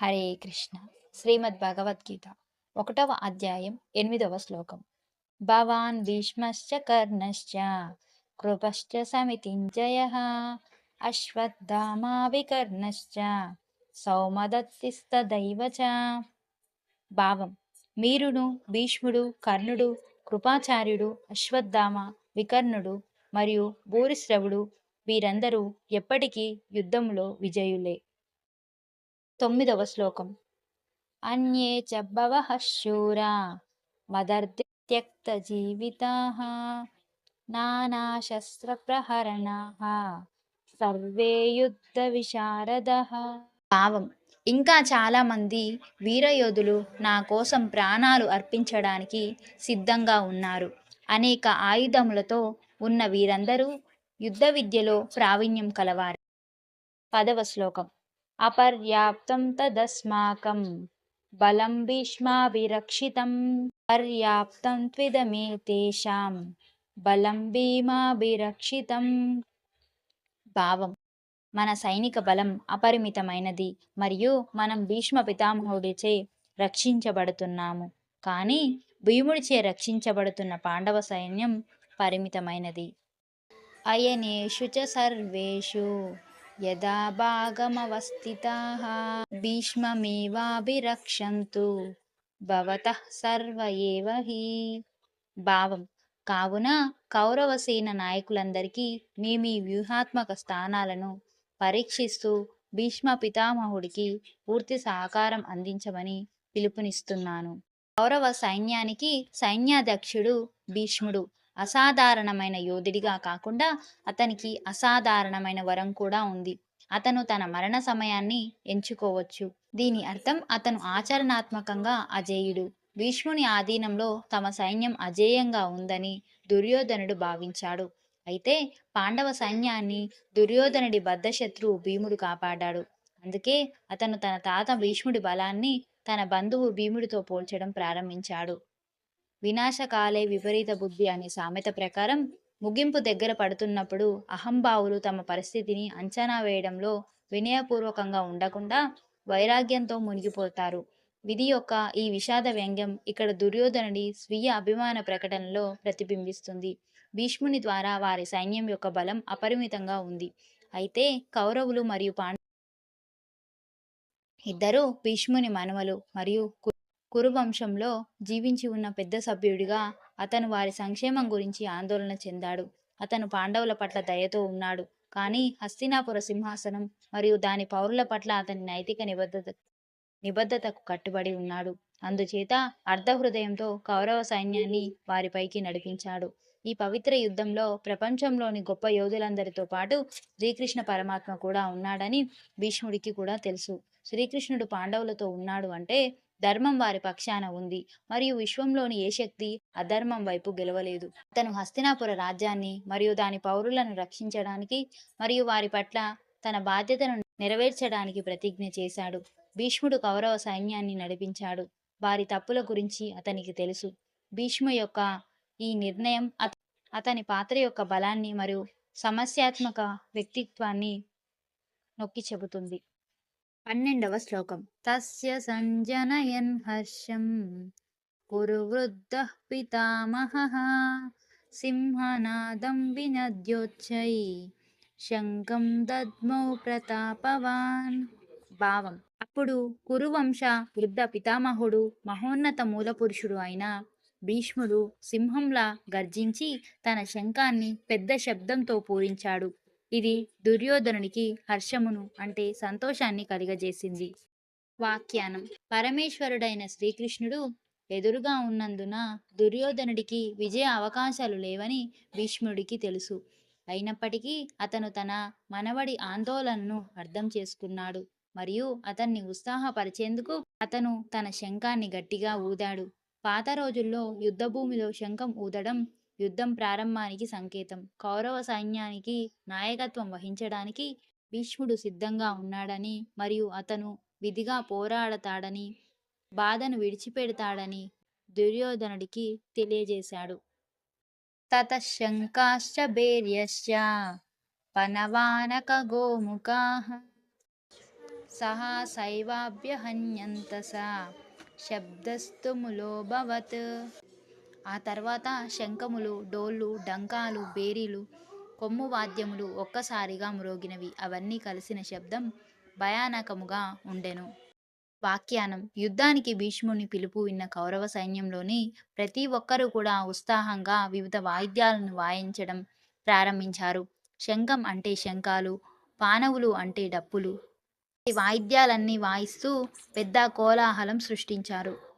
హరే కృష్ణ. శ్రీమద్ భగవద్గీత ఒకటవ అధ్యాయం ఎనిమిదవ శ్లోకం. భవాన్ భీష్మశ్చ కర్ణశ్చ కృపశ్చ సమితింజయ అశ్వత్థామా వికర్ణశ్చ సౌమదత్తిస్తదైవ చ భావం మీరును భీష్ముడు కర్ణుడు కృపాచార్యుడు అశ్వత్థామ వికర్ణుడు మరియు భూరిశ్రవుడు వీరందరూ ఎప్పటికీ యుద్ధంలో విజయులే. తొమ్మిదవ శ్లోకం. అన్యే చ బవః శూరా మదర్ది త్యక్త జీవితా నానాశస్త్రప్రహరణా సర్వే యుద్ధ విశారద భావం ఇంకా చాలామంది వీరయోధులు నా కోసం ప్రాణాలు అర్పించడానికి సిద్ధంగా ఉన్నారు. అనేక ఆయుధములతో ఉన్న వీరందరూ యుద్ధ విద్యలో ప్రావీణ్యం కలవారు. పదవ శ్లోకం. అపర్యాప్తం తదస్మాకం. బలం భీష్మాభిరక్షితం. పర్యాప్తం త్విదమే తేషాం బలం భీమాభిరక్షితం. భావం. మన సైనిక బలం అపరిమితమైనది మరియు మనం భీష్మ పితామహుడిచే రక్షించబడుతున్నాము. కానీ భీముడిచే రక్షించబడుతున్న పాండవ సైన్యం పరిమితమైనది. అయనేషు చ సర్వేషు. యదా భాగమవస్థితాः భీష్మమేవాభిరక్షन्तు భవతః సర్వ ఏవ హి. భావం. కావున కౌరవసేన నాయకులందరికీ మీ మీ వ్యూహాత్మక స్థానాలను పరీక్షిస్తూ భీష్మ పితామహుడికి పూర్తి సహకారం అందించమని పిలుపునిస్తున్నాను. కౌరవ సైన్యానికి సైన్యాధ్యక్షుడు భీష్ముడు. అసాధారణమైన యోధుడిగా కాకుండా అతనికి అసాధారణమైన వరం కూడా ఉంది. అతను తన మరణ సమయాన్ని ఎంచుకోవచ్చు. దీని అర్థం అతను ఆచరణాత్మకంగా అజేయుడు. భీష్ముని ఆధీనంలో తమ సైన్యం అజేయంగా ఉందని దుర్యోధనుడు భావించాడు. అయితే పాండవ సైన్యాన్ని దుర్యోధనుడి బద్ధశత్రువు భీముడు కాపాడాడు. అందుకే అతను తన తాత భీష్ముడి బలాన్ని తన బంధువు భీముడితో పోల్చడం ప్రారంభించాడు. వినాశకాలే విపరీత బుద్ధి అనే సామెత ప్రకారం ముగింపు దగ్గర పడుతున్నప్పుడు అహంభావులు తమ పరిస్థితిని అంచనా వేయడంలో వినయపూర్వకంగా ఉండకుండా వైరాగ్యంతో మునిగిపోతారు. విధి యొక్క ఈ విషాద వ్యంగ్యం ఇక్కడ దుర్యోధనుడి స్వీయ అభిమాన ప్రకటనలో ప్రతిబింబిస్తుంది. భీష్ముని ద్వారా వారి సైన్యం యొక్క బలం అపరిమితంగా ఉంది. అయితే కౌరవులు మరియు పాండ ఇద్దరు భీష్ముని మనవలు మరియు కురువంశంలో జీవించి ఉన్న పెద్ద సభ్యుడిగా అతను వారి సంక్షేమం గురించి ఆందోళన చెందాడు. అతను పాండవుల పట్ల దయతో ఉన్నాడు. కానీ హస్తినాపుర సింహాసనం మరియు దాని పౌరుల పట్ల అతని నైతిక నిబద్ధత నిబద్ధతకు కట్టుబడి ఉన్నాడు. అందుచేత అర్ధహృదయంతో కౌరవ సైన్యాన్ని వారిపైకి నడిపించాడు. ఈ పవిత్ర యుద్ధంలో ప్రపంచంలోని గొప్ప యోధులందరితో పాటు శ్రీకృష్ణ పరమాత్మ కూడా ఉన్నాడని భీష్ముడికి కూడా తెలుసు. శ్రీకృష్ణుడు పాండవులతో ఉన్నాడు అంటే ధర్మం వారి పక్షాన ఉంది. మరియు విశ్వంలోని ఏ శక్తి అధర్మం వైపు గెలవలేదు. అతను హస్తినాపుర రాజ్యాన్ని మరియు దాని పౌరులను రక్షించడానికి మరియు వారి పట్ల తన బాధ్యతను నెరవేర్చడానికి ప్రతిజ్ఞ చేశాడు. భీష్ముడు కౌరవ సైన్యాన్ని నడిపించాడు. వారి తప్పుల గురించి అతనికి తెలుసు. భీష్ము యొక్క ఈ నిర్ణయం అతని పాత్ర యొక్క బలాన్ని మరియు సమస్యాత్మక వ్యక్తిత్వాన్ని నొక్కి చెబుతుంది. పన్నెండవ శ్లోకం. తస్య సంజనయన్ హర్షం. కురు వృద్ధ పితామహ. సింహనాదం వినద్యోచ్చై. శంఖం దద్మౌ ప్రతాపవాన్. భావం. అప్పుడు కురువంశ వృద్ధ పితామహుడు మహోన్నత మూలపురుషుడు అయిన భీష్ముడు సింహంలా గర్జించి తన శంఖాన్ని పెద్ద శబ్దంతో పూరించాడు. ఇది దుర్యోధనునికి హర్షమును అంటే సంతోషాన్ని కలిగజేసింది. వాఖ్యానం పరమేశ్వరుడైన శ్రీకృష్ణుడు ఎదురుగా ఉన్నందున దుర్యోధనుడికి విజయ అవకాశాలు లేవని భీష్ముడికి తెలుసు. అయినప్పటికీ అతను తన మనవడి ఆందోళనను అర్థం చేసుకున్నాడు మరియు అతన్ని ఉత్సాహపరిచేందుకు అతను తన శంఖాన్ని గట్టిగా ఊదాడు. పాత రోజుల్లో యుద్ధభూమిలో శంఖం ఊదడం యుద్ధం ప్రారంభానికి సంకేతం. కౌరవ సైన్యానికి నాయకత్వం వహించడానికి భీష్ముడు సిద్ధంగా ఉన్నాడని మరియు అతను విధిగా పోరాడతాడని బాధను విడిచిపెడతాడని దుర్యోధనుడికి తెలియజేశాడు. తతశంకాశ్చ భేర్యశ్చ పనవానక గోముఖా సహాసైవాభ్యహన్యంత స శబ్దస్తుములోభవత్ ఆ తర్వాత శంఖములు డోళ్ళు డంకాలు బేరీలు కొమ్ము వాద్యములు ఒక్కసారిగా మ్రోగినవి. అవన్నీ కలిసిన శబ్దం భయానకముగా ఉండెను. వాఖ్యానం యుద్ధానికి భీష్ముని పిలుపు విన్న కౌరవ సైన్యంలోని ప్రతి ఒక్కరూ కూడా ఉత్సాహంగా వివిధ వాయిద్యాలను వాయించడం ప్రారంభించారు. శంఖం అంటే శంఖాలు పానవులు అంటే డప్పులు. వాయిద్యాలన్నీ వాయిస్తూ పెద్ద కోలాహలం సృష్టించారు.